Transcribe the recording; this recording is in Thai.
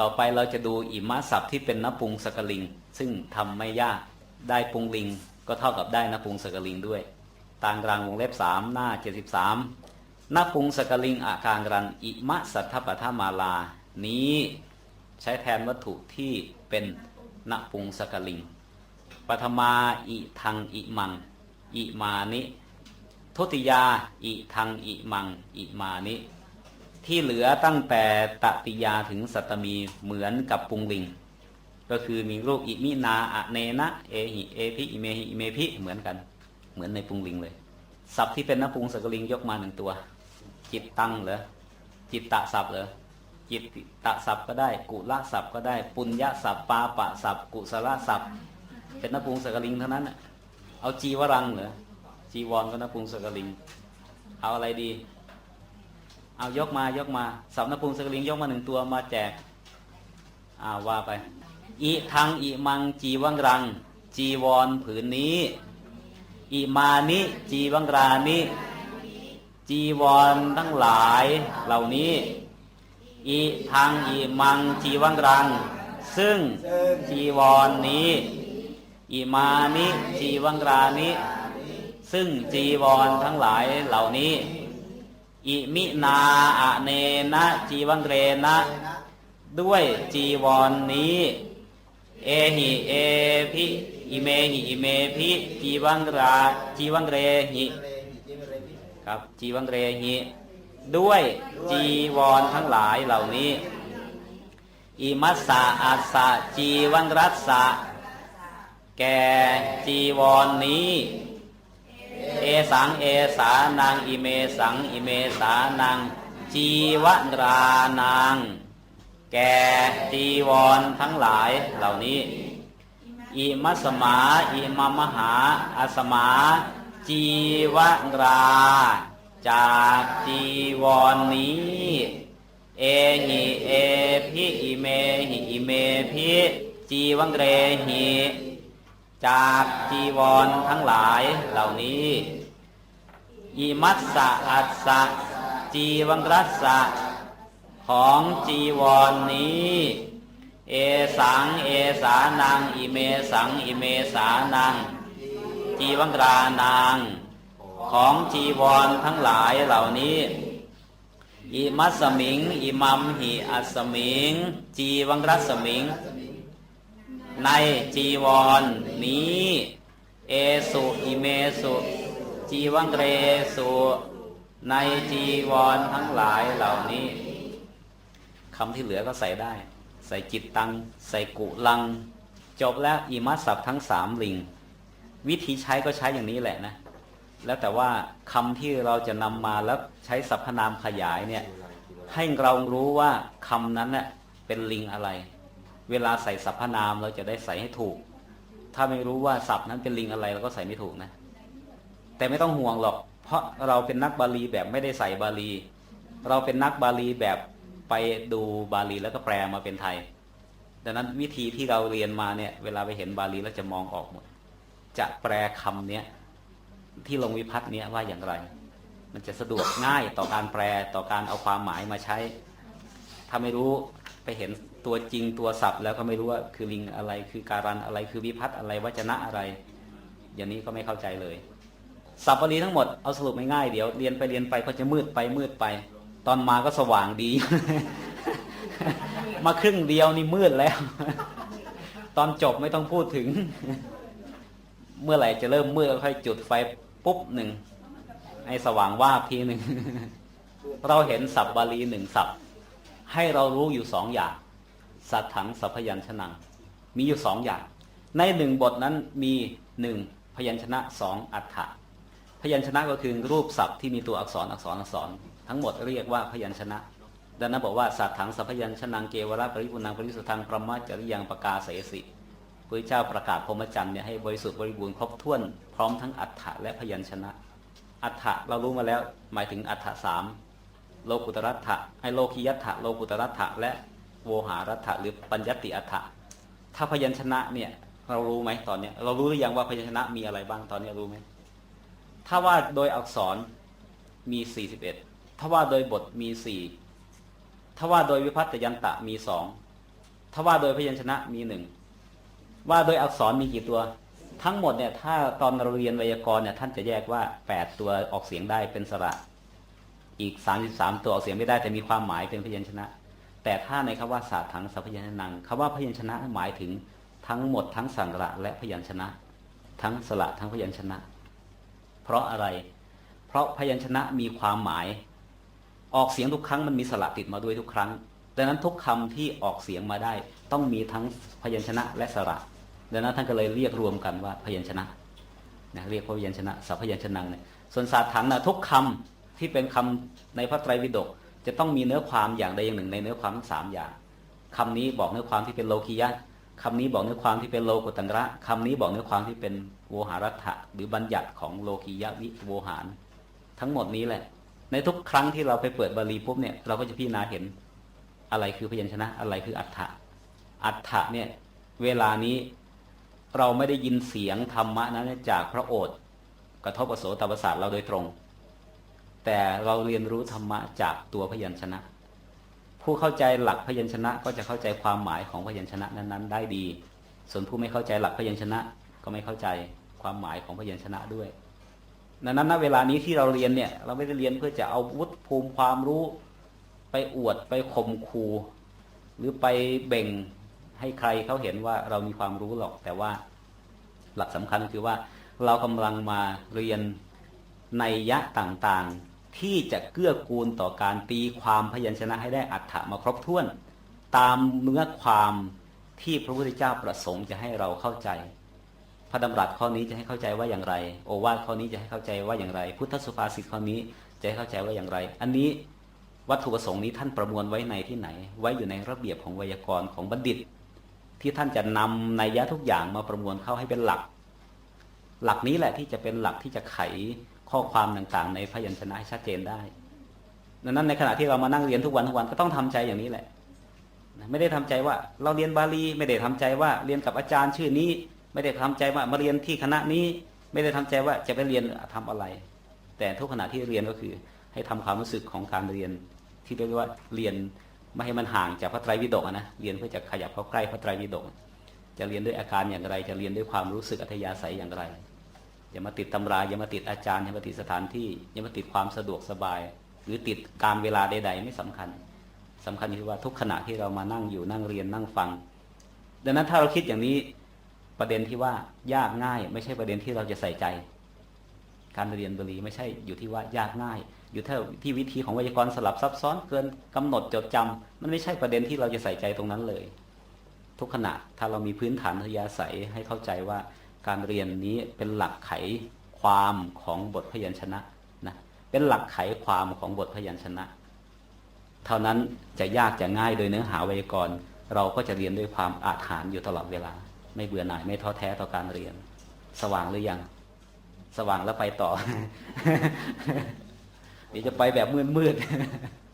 ต่อไปเราจะดูอิมะศัพท์ที่เป็นนปุงสกลิง ซึ่งทำไม่ยากได้ปุงลิง ก็เท่ากับได้นปุงสกลิงด้วยตางกลางวงเล็บสามหน้าเจ็ดสิบสามนปุงสกลิงอากางรันอิมะสัทธปทามาลา นี้ใช้แทนวัตถุที่เป็นนปุงสกลิงปฐมาอิทังอิมัง อิมานิทุติยาอิทังอิมัง อิมานิ ที่เหลือตั้งแต่ตติยาถึงสัตตมีเหมือนกับปุงลิง ก็คือมีรูปอิมินาอะเนนะเอหิเอพิอิเมหิอิเมพิเหมือนกัน เหมือนในปุงลิงเลยศัพท์ที่เป็นนปุงสกลิงยกมาหนึ่งตัว จิตตังเหรอจิตตะศัพท์เหรอจิตตะศัพท์ก็ได้ กุละศัพท์ก็ได้ปุญญะศัพท์ปาปะศัพท์กุศลศัพท์เป็นนปุงสกลิงเท่านั้นเอาจีวรังเหรอจีวรก็นปุงสกลิง เอาอะไรดี เอายกมายกมาสับนปุงสกลิงยกมาหนึ่งตัวมาแจกอาว่าไปอิทังอิมังจีวังรัง จีวรผืนนี้อิมานิจีวังรานิจีวรทั้งหลายเหล่านี้อิทังอิมังจีวังรัง ซึ่งจีวรนี้อิมานิจีวังรานิซึ่งจีวรทั้งหลายเหล่านี้ อิมินาอะเนนะจีวังเรนะ ด้วยจีวรนนี้ เอหิเอพิอิเมหิอิเมพิจีวังราจีวังเรหิครับจีวังเรหิด้วยจีวรทั้งหลายเหล่านี้ อิมัสสะอัสสะจีวังรัสสะแก่จีวรนนี้ อสังเอสานังอิเมสังอิเมสานังจีวรานังแก่จีวรทั้งหลายเหล่านี้อิมัสมาอิมามหาอาสมา จีวรา จากจีวรนนี้ เอหิเอพิอิเมหิอิเมพิจีวังเรหิ จากจีวรทั้งหลายเหล่านี้อิมัสสะอัสสะจีวังรัสสะของจีวรนนี้ เอสังเอสานัง อิเมสัง อิเมสานัง จีวังรานางของจีวรทั้งหลายเหล่านี้อิมัสมิง อิมัมหิอัสสมิง จีวังรัสมิง ในจีวรนนี้ เอสุอิเมสุ จีวังเรสุ ในจีวรทั้งหลายเหล่านี้คำที่เหลือก็ใส่ได้ ใส่จิตตัง ใส่กุลัง จบแล้วอิมัสสับทั้งสามลิง วิธีใช้ก็ใช้อย่างนี้แหละนะ แล้วแต่ว่าคำที่เราจะนำมาแล้วใช้สรรพนามขยายเนี่ยให้เรารู้ว่าคำนั้นเน่ะเป็นลิงอะไร เวลาใส่สรรพนามเราจะได้ใส่ให้ถูก ถ้าไม่รู้ว่าศัพท์นั้นเป็นลิงอะไรเราก็ใส่ไม่ถูกนะ แต่ไม่ต้องห่วงหรอก เพราะเราเป็นนักบาลีแบบไม่ได้ใส่บาลี เราเป็นนักบาลีแบบไปดูบาลีแล้วก็แปลมาเป็นไทย ดังนั้นวิธีที่เราเรียนมาเนี่ย เวลาไปเห็นบาลีแล้วจะมองออกหมด จะแปลคำเนี้ยที่ลงวิพัฒน์เนี้ยว่าอย่างไร มันจะสะดวกง่ายต่อการแปลต่อการเอาความหมายมาใช้ ถ้าไม่รู้ไปเห็น ตัวจริงตัวศัพท์ แล้วก็ไม่รู้ว่าคือลิงอะไรคือการันอะไรคือวิพัฒน์อะไรวจนะอะไร อย่างนี้ก็ไม่เข้าใจเลยศัพท์บาลีทั้งหมดเอาสรุปง่ายๆเดี๋ยวเรียนไปเรียนไปก็จะมืดไปมืดไป ตอนมาก็สว่างดี มาครึ่งเดียวนี่มืดแล้ว ตอนจบไม่ต้องพูดถึง เมื่อไหร่จะเริ่มมืดก็ค่อยจุดไฟปุ๊บหนึ่งให้สว่างว่าทีหนึ่งเราเห็นศัพท์บาลีหนึ่งศัพท์ให้เรารู้อยู่สองอย่าง สัตถังสัพยัญชนะมีอยู่สองอย่าง ในหนึ่งบทนั้นมีหนึ่งพยัญชนะสองอัฏฐะพยัญชนะก็คือรูปศัพท์ที่มีตัวอักษรอักษรอักษร ทั้งหมดเรียกว่าพยัญชนะดังนั้นบอกว่าสัตถังสัพยัญชนะเกวราปริปุนังปริสุทธังประมาจริยังประกาศเสสิพระเจ้าประกาศพรหมจรรย์เนี่ยให้บริสุทธิ์บริบูรณ์ครบถ้วนพร้อมทั้งอัฏฐะและพยัญชนะ อัฏฐะเรารู้มาแล้วหมายถึงอัฏฐะสามโลกุตรัตถะไอโลคิยัตถะโลกุตรัตถะและ โวหารัตถะหรือปัญญติอัฏฐะถ้าพยัญชนะเนี่ยเรารู้ไหมตอนเนี้ยเรารู้หรือยังว่าพยัญชนะมีอะไรบ้างตอนนี้รู้ไหมถ้าว่าโดยอักษรมี 41 ถ้าว่าโดยบทมี 4 ถ้าว่าโดยวิพัฒยันตะมีสองถ้าว่าโดยพยัญชนะมีหนึ่งว่าโดยอักษรมีกี่ตัว ทั้งหมดเนี่ยถ้าตอนเราเรียนไวยากรณ์เนี่ยท่านจะแยกว่า 8 ตัวออกเสียงได้เป็นสระ อีก 33 ตัวออกเสียงไม่ได้แต่มีความหมายเป็นพยัญชนะ แต่ถ้าในคำว่าศาสตร์ถังสัพยัญชนะคำว่าพยัญชนะหมายถึงทั้งหมดทั้งสังระและพยัญชนะ ทั้งสระทั้งพยัญชนะ เพราะอะไร เพราะพยัญชนะมีความหมาย ออกเสียงทุกครั้งมันมีสระติดมาด้วยทุกครั้งดังนั้นทุกคำที่ออกเสียงมาได้ ต้องมีทั้งพยัญชนะและสระดังนั้นท่านก็เลยเรียกรวมกันว่าพยัญชนะนะเรียกว่าพยัญชนะสัพยัญชนะเนี่ยส่วนศาสตร์ถังนะทุกคำที่เป็นคำในพระไตรปิฎก จะต้องมีเนื้อความอย่างใดอย่างหนึ่งในเนื้อความทั้งสามอย่างคำนี้บอกเนื้อความที่เป็นโลคียะคำนี้บอกเนื้อความที่เป็นโลกุตังระคำนี้บอกเนื้อความที่เป็นโวหารัตะหรือบัญญัติของโลคียะวิโวหาร ทั้งหมดนี้แหละ ในทุกครั้งที่เราไปเปิดบาลีปุ๊บเนี่ยเราก็จะพิจารณาเห็นอะไรคือพยัญชนะอะไรคืออัฏฐะอัฏฐะเนี่ยเวลานี้เราไม่ได้ยินเสียงธรรมะนั้นจากพระโอษฐ์กระทบอโสตประสาทเราโดยตรง แต่เราเรียนรู้ธรรมะจากตัวพยัญชนะ ผู้เข้าใจหลักพยัญชนะก็จะเข้าใจความหมายของพยัญชนะนั้นๆ ได้ดี ส่วนผู้ไม่เข้าใจหลักพยัญชนะก็ไม่เข้าใจความหมายของพยัญชนะด้วยดังนั้นณเวลานี้ที่เราเรียนเนี่ย เราไม่ได้เรียนเพื่อจะเอาวุฒิภูมิความรู้ไปอวดไปข่มขู่หรือไปเบ่งให้ใครเขาเห็นว่าเรามีความรู้หรอก แต่ว่าหลักสำคัญก็คือว่าเรากำลังมาเรียนในยะต่างๆ ที่จะเกื้อกูลต่อการตีความพยัญชนะให้ได้อัฏฐะมาครบถ้วน ตามเนื้อความที่พระพุทธเจ้าประสงค์จะให้เราเข้าใจ พระดำรัสข้อนี้จะให้เข้าใจว่าอย่างไร โอวาทข้อนี้จะให้เข้าใจว่าอย่างไร พุทธสุภาษิตข้อนี้จะให้เข้าใจว่าอย่างไร อันนี้วัตถุประสงค์นี้ท่านประมวลไว้ในที่ไหน ไว้อยู่ในระเบียบของไวยากรณ์ของบัณฑิต ที่ท่านจะนำในยะทุกอย่างมาประมวลเข้าให้เป็นหลัก หลักนี้แหละที่จะเป็นหลักที่จะไข ข้อความต่างๆ ในพยัญชนะให้ชัดเจนได้ ดังนั้นในขณะที่เรามานั่งเรียนทุกวันทุกวันก็ต้องทำใจอย่างนี้แหละ ไม่ได้ทำใจว่าเราเรียนบาลีไม่ได้ทำใจว่าเรียนกับอาจารย์ชื่อนี้ ไม่ได้ทำใจว่ามาเรียนที่คณะนี้ ไม่ได้ทำใจว่าจะไปเรียนทำอะไร แต่ทุกขณะที่เรียนก็คือ ให้ทำความรู้สึกของการเรียน ที่เรียกว่าเรียนไม่ให้มันห่างจากพระไตรปิฎกนะเรียนเพื่อจะขยับเข้าใกล้พระไตรปิฎกจะเรียนด้วยอาการอย่างไร จะเรียนด้วยความรู้สึกอัธยาศัยอย่างไร อย่ามาติดตำราอย่ามาติดอาจารย์อย่ามาติดสถานที่อย่ามาติดความสะดวกสบาย หรือติดการเวลาใด ๆ ไม่สำคัญสำคัญคือว่าทุกขณะที่เรามานั่งอยู่นั่งเรียนนั่งฟัง ดังนั้นถ้าเราคิดอย่างนี้ประเด็นที่ว่ายากง่าย ไม่ใช่ประเด็นที่เราจะใส่ใจ การเรียนบาลีไม่ใช่อยู่ที่ว่ายากง่าย อยู่ที่ที่วิธีของไวยากรณ์สลับซับซ้อนเกินกำหนดจดจำมันไม่ใช่ประเด็นที่เราจะใส่ใจตรงนั้นเลย ทุกขณะถ้าเรามีพื้นฐานทยาศัยให้เข้าใจว่า การเรียนนี้เป็นหลักไขความของบทพยัญชนะนะเป็นหลักไขความของบทพยัญชนะ เท่านั้นจะยากจะง่ายโดยเนื้อหาไวยากรณ์เราก็จะเรียนด้วยความอาถรรพ์อยู่ตลอดเวลา ไม่เบื่อหน่ายไม่ท้อแท้ต่อการเรียน สว่างหรือยัง สว่างแล้วไปต่อเดี๋ยวจะไปแบบมืดๆ